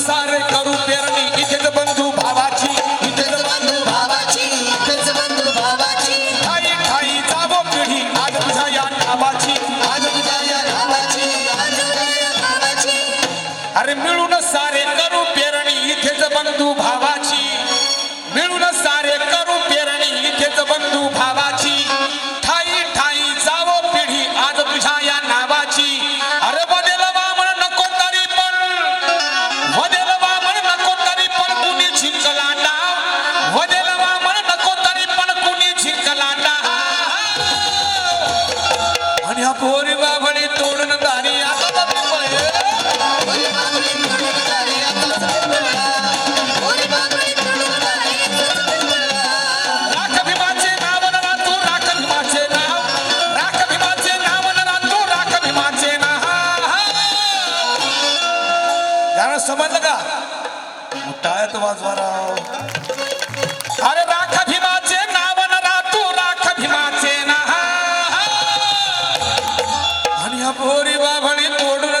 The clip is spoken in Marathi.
सारे करू पेरणी. इथेच बंधू भावाची. इथेच बंधू भावाची. इथेच बंधू भावाची. ठाई ठाई जावो पिढी. आज तुझ्या या नावाची. आज तुझ्या या नावाची. आज तुझ्या या नावाची. अरे मिळून टाळ्यात वाजवा राव अरे राख भीमाचे नाव न रातू राख भीमाचे ना आणि हा पोरी बाभळी तोडून